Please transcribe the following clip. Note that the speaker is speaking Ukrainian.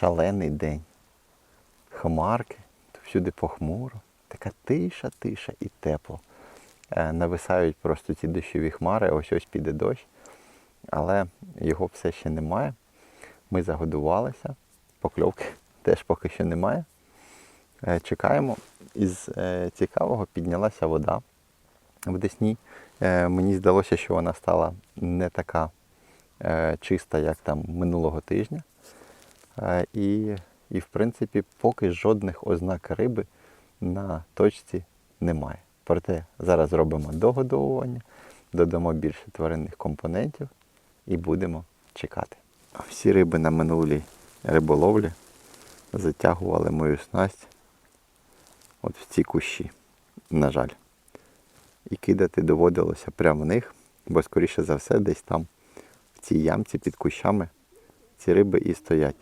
шалений день. Хмарки, всюди похмуро. Така тиша, тиша і тепло. Е, Нависають просто ці дощові хмари, ось ось піде дощ. Але його все ще немає. Ми загодувалися, покльовки теж поки що немає. Е, Чекаємо. Із е, цікавого піднялася вода в Десні. Мені здалося, що вона стала не така чиста, як там минулого тижня. І, і в принципі, поки жодних ознак риби на точці немає. Проте зараз зробимо догодовування, додамо більше тваринних компонентів і будемо чекати. Всі риби на минулій риболовлі затягували мою снасть от в ці кущі, на жаль. І кидати доводилося прямо в них, бо, скоріше за все, десь там в цій ямці під кущами ці риби і стоять.